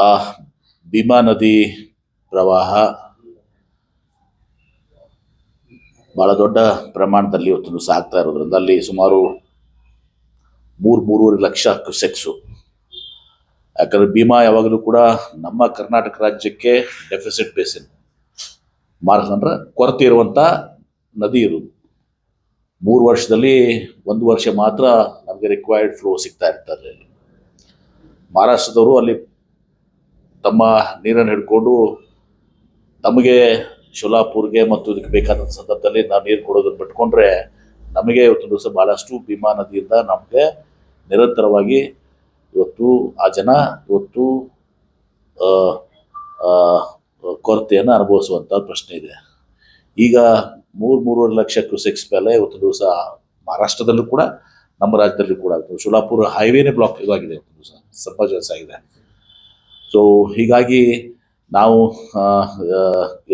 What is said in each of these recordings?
ಆ ಭೀಮಾ ನದಿ ಪ್ರವಾಹ ಬಹಳ ದೊಡ್ಡ ಪ್ರಮಾಣದಲ್ಲಿ ಇವತ್ತು ಸಾಗ್ತಾ ಇರೋದ್ರಿಂದ ಅಲ್ಲಿ ಸುಮಾರು ಮೂರು, ಮೂರುವರೆ ಲಕ್ಷ ಕ್ಯುಸೆಕ್ಸು. ಯಾಕಂದರೆ ಭೀಮಾ ಯಾವಾಗಲೂ ಕೂಡ ನಮ್ಮ ಕರ್ನಾಟಕ ರಾಜ್ಯಕ್ಕೆ ಡೆಫಿಸಿಟ್ ಬೇಸಿನ್ ಮಾರ್ಕ್ ಅಂದ್ರೆ ಕೊರತೆ ಇರುವಂಥ ನದಿ ಇರುವುದು ಮೂರು ವರ್ಷದಲ್ಲಿ ಒಂದು ವರ್ಷ ಮಾತ್ರ ನಮಗೆ ರಿಕ್ವೈರ್ಡ್ ಫ್ಲೋ ಸಿಗ್ತಾ ಇರ್ತಾರೆ ಮಹಾರಾಷ್ಟ್ರದವರು ಅಲ್ಲಿ ತಮ್ಮ ನೀರನ್ನು ಹಿಡ್ಕೊಂಡು ತಮಗೆ ಶೋಲಾಪುರ್ಗೆ ಮತ್ತು ಇದಕ್ಕೆ ಬೇಕಾದ ಸಂದರ್ಭದಲ್ಲಿ ನಾವು ನೀರು ಕೊಡೋದನ್ನು ಬಿಟ್ಕೊಂಡ್ರೆ ನಮಗೆ ಇವತ್ತು ದಿವಸ ಭಾಳಷ್ಟು ಭೀಮಾ ನದಿಯಿಂದ ನಮಗೆ ನಿರಂತರವಾಗಿ ಇವತ್ತು ಆ ಜನ ಇವತ್ತು ಕೊರತೆಯನ್ನು ಅನುಭವಿಸುವಂಥ ಪ್ರಶ್ನೆ ಇದೆ. ಈಗ ಮೂರು, ಮೂರುವರೆ ಲಕ್ಷ ಕ್ಯೂಸೆಕ್ಸ್ ಮೇಲೆ ಇವತ್ತು ದಿವಸ ಮಹಾರಾಷ್ಟ್ರದಲ್ಲೂ ಕೂಡ, ನಮ್ಮ ರಾಜ್ಯದಲ್ಲೂ ಕೂಡ ಶೋಲಾಪುರ ಹೈವೇನೇ ಬ್ಲಾಕ್ ಇದಾಗಿದೆ ಇವತ್ತು ದಿವಸ ಜಾಸ್ತಿ ಆಗಿದೆ. ಸೊ ಹೀಗಾಗಿ ನಾವು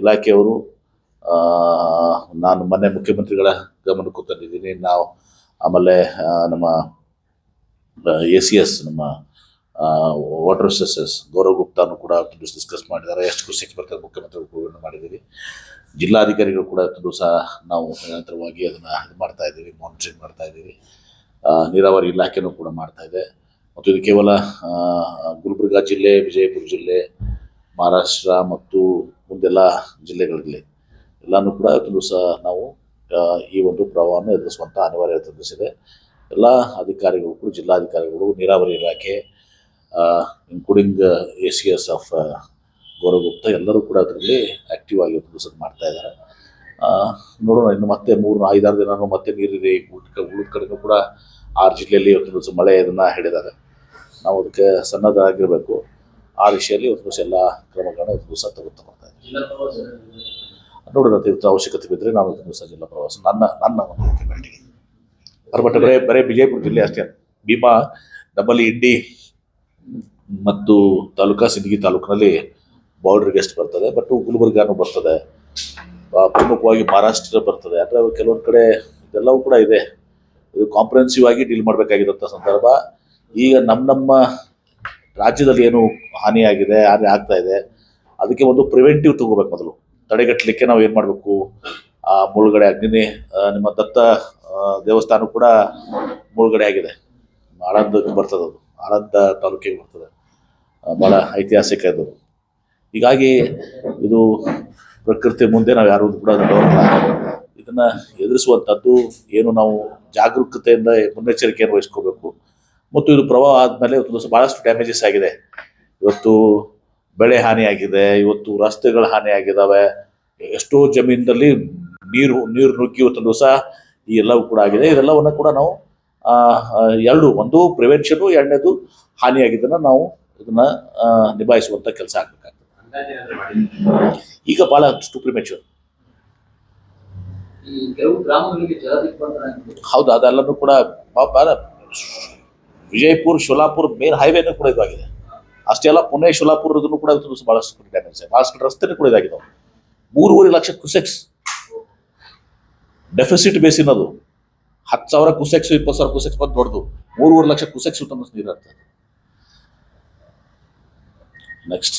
ಇಲಾಖೆಯವರು ನಾನು ಮೊನ್ನೆ ಮುಖ್ಯಮಂತ್ರಿಗಳ ಗಮನಕ್ಕೆ ತಂದಿದ್ದೀನಿ. ನಾವು ಆಮೇಲೆ ನಮ್ಮ ಎ ಸಿ ಎಸ್, ನಮ್ಮ ವಾಟರ್ ರಿಸೋರ್ಸಸ್ ಗೌರವ್ ಗುಪ್ತಾನು ಕೂಡ ಡಿಸ್ಕಸ್ ಮಾಡಿದ್ದಾರೆ. ಎಷ್ಟು ಖುಷಿ ಬರ್ತದೆ ಮುಖ್ಯಮಂತ್ರಿಗಳು ಮಾಡಿದ್ದೀವಿ ಜಿಲ್ಲಾಧಿಕಾರಿಗಳು ಕೂಡ ಸಹ ನಾವು ನಿರಂತರವಾಗಿ ಅದನ್ನು ಇದು ಮಾಡ್ತಾ ಇದ್ದೀವಿ ಮಾನಿಟರಿಂಗ್ ಮಾಡ್ತಾ ಇದ್ದೀವಿ. ನೀರಾವರಿ ಇಲಾಖೆನೂ ಕೂಡ ಮಾಡ್ತಾ ಇದೆ. ಮತ್ತು ಇದು ಕೇವಲ ಗುಲ್ಬರ್ಗ ಜಿಲ್ಲೆ, ವಿಜಯಪುರ ಜಿಲ್ಲೆ, ಮಹಾರಾಷ್ಟ್ರ ಮತ್ತು ಮುಂದೆಲ್ಲ ಜಿಲ್ಲೆಗಳಲ್ಲಿ ಎಲ್ಲನೂ ಕೂಡ ಇವತ್ತು ಸಹ ನಾವು ಈ ಒಂದು ಪ್ರವಾಹವನ್ನು ಎದುರಿಸುವಂಥ ಅನಿವಾರ್ಯತೆ ಎದುರಿಸಿದೆ. ಎಲ್ಲ ಅಧಿಕಾರಿಗಳು ಕೂಡ, ಜಿಲ್ಲಾಧಿಕಾರಿಗಳು, ನೀರಾವರಿ ಇಲಾಖೆ including A C S of Gaurav Gupta ಎಲ್ಲರೂ ಕೂಡ ಅದರಲ್ಲಿ ಆ್ಯಕ್ಟಿವ್ ಆಗಿ ಒಂದು ದಿವಸ ಮಾಡ್ತಾ ಇದ್ದಾರೆ ನೋಡೋಣ ಇನ್ನು ಮತ್ತೆ ಮೂರು ಐದಾರು ದಿನ ಮತ್ತೆ ನೀರಿದೆ ಉಳಿದ ಉಳಿದ ಕೂಡ ಆರು ಜಿಲ್ಲೆಯಲ್ಲಿ ಇವತ್ತು ದಿವಸ ಮಳೆ ಇದನ್ನು ಹಿಡಿದಾರೆ ನಾವು ಅದಕ್ಕೆ ಸನ್ನದ್ಧರಾಗಿರಬೇಕು ಆ ವಿಷಯದಲ್ಲಿ ಇವತ್ತು ದಿವಸ ಎಲ್ಲ ಕ್ರಮಗಳನ್ನ ಇವತ್ತು ದಿವಸ ತಗೊಳ್ತಾ ಬರ್ತಾ ಇದ್ದೀವಿ ನೋಡೋಣ ಇವತ್ತು ಅವಶ್ಯಕತೆ ಬಿದ್ದರೆ ನಾವು ಇವತ್ತು ದಿವಸ ಜಿಲ್ಲಾ ಪ್ರವಾಸ ನನ್ನ ನನ್ನ ಒಂದು ರಿಕಮೆಂಡಿಗೆ ಬಟ್ ಬರೇ ಬರೇ ವಿಜಯಪುರ ಜಿಲ್ಲೆ ಅಷ್ಟೇ ಭೀಮಾ ನಮ್ಮಲ್ಲಿ ಇಂಡಿ ಮತ್ತು ತಾಲೂಕಾ ಸಿಂದಗಿ ತಾಲೂಕಿನಲ್ಲಿ ಗೆಸ್ಟ್ ಬರ್ತದೆ ಬಟ್ ಗುಲ್ಬರ್ಗಾನು ಬರ್ತದೆ. ಪ್ರಮುಖವಾಗಿ ಮಹಾರಾಷ್ಟ್ರ ಬರ್ತದೆ. ಅಂದರೆ ಅದು ಕೆಲವೊಂದು ಕಡೆ ಇದೆಲ್ಲವೂ ಕೂಡ ಇದೆ. ಇದು ಕಾಂಪ್ರಹೆನ್ಸಿವ್ ಆಗಿ ಡೀಲ್ ಮಾಡಬೇಕಾಗಿರೋಂಥ ಸಂದರ್ಭ. ಈಗ ನಮ್ಮ ನಮ್ಮ ರಾಜ್ಯದಲ್ಲಿ ಏನು ಹಾನಿಯಾಗಿದೆ, ಹಾನಿ ಆಗ್ತಾ ಇದೆ, ಅದಕ್ಕೆ ಒಂದು ಪ್ರಿವೆಂಟಿವ್ ತಗೋಬೇಕು ಮೊದಲು. ತಡೆಗಟ್ಟಲಿಕ್ಕೆ ನಾವು ಏನು ಮಾಡಬೇಕು? ಆ ಮುಳುಗಡೆ ಅಗ್ನಿ ನಿಮ್ಮ ದತ್ತ ದೇವಸ್ಥಾನ ಕೂಡ ಮುಳುಗಡೆ ಆಗಿದೆ. ಆಳಂದಕ್ಕೆ ಬರ್ತದೆ ಆಳಂದ ತಾಲೂಕಿಗೆ ಬರ್ತದೆ ಭಾಳ ಐತಿಹಾಸಿಕ ಇದು. ಹೀಗಾಗಿ ಇದು ಪ್ರಕೃತಿ ಮುಂದೆ ನಾವು ಯಾರು ಕೂಡ ದೊಡ್ಡವರಲ್ಲ ಇದನ್ನ ಎದುರಿಸುವಂಥದ್ದು ಏನು ನಾವು ಜಾಗರೂಕತೆಯಿಂದ ಮುನ್ನೆಚ್ಚರಿಕೆಯನ್ನು ವಹಿಸ್ಕೋಬೇಕು. ಮತ್ತು ಇದು ಪ್ರವಾಹ ಆದಮೇಲೆ ಇವತ್ತು ಭಾಳಷ್ಟು ಡ್ಯಾಮೇಜಸ್ ಆಗಿದೆ. ಇವತ್ತು ಬೆಳೆ ಹಾನಿಯಾಗಿದೆ, ಇವತ್ತು ರಸ್ತೆಗಳು ಹಾನಿಯಾಗಿದ್ದಾವೆ ಎಷ್ಟೋ ಜಮೀನಲ್ಲಿ ನೀರು ನೀರು ನುಗ್ಗಿ ಇವತ್ತು ದಿವಸ ಈ ಎಲ್ಲವೂ ಕೂಡ ಆಗಿದೆ. ಇದೆಲ್ಲವನ್ನು ಕೂಡ ನಾವು ಎರಡು ಒಂದು ಪ್ರಿವೆನ್ಷನು ಎರಡನೇದು ಹಾನಿಯಾಗಿದ್ದನ್ನು ನಾವು ಇದನ್ನ ನಿಭಾಯಿಸುವಂತ ನಿಭಾಯಿಸುವಂಥ ಕೆಲಸ ಆಗಬೇಕಾಗ್ತದೆ. ಈಗ ಭಾಳ ಅಷ್ಟು ಪ್ರಿಮೆಚೂರ್. ಹೌದು ಅದೆಲ್ಲನೂ ಕೂಡ ವಿಜಯಪುರ್ ಭಾಳ ವಿಜಯಪುರ ಶೋಲಾಪುರ ಮೇನ್ ಹೈವೇನೂ ಕೂಡ ಇದಾಗಿದೆ. ಅಷ್ಟೇ ಅಲ್ಲ ಪುಣೆ ಶೋಲಾಪುರ ಇದನ್ನು ಕೂಡ ಭಾಳಷ್ಟು ಡ್ಯಾಮೇಜ್ ಭಾಳಷ್ಟು ರಸ್ತೆನೂ ಕೂಡ ಇದಾಗಿದೆ ಮೂರುವರೆ ಲಕ್ಷ ಕುಸೆಕ್ಸ್ ಡೆಫಿಸಿಟ್ ಬೇಸಿನದು ಹತ್ತು ಸಾವಿರ ಕುಸೆಕ್ಸ್ ಇಪ್ಪತ್ತು ಸಾವಿರ ಕುಸೆಕ್ಸ್ ಬಂದು ದೊಡ್ಡದು. ಮೂರುವರೆ ಲಕ್ಷ ಕುಸೆಕ್ಸ್ ನೀರು ಆಗ್ತದೆ ನೆಕ್ಸ್ಟ್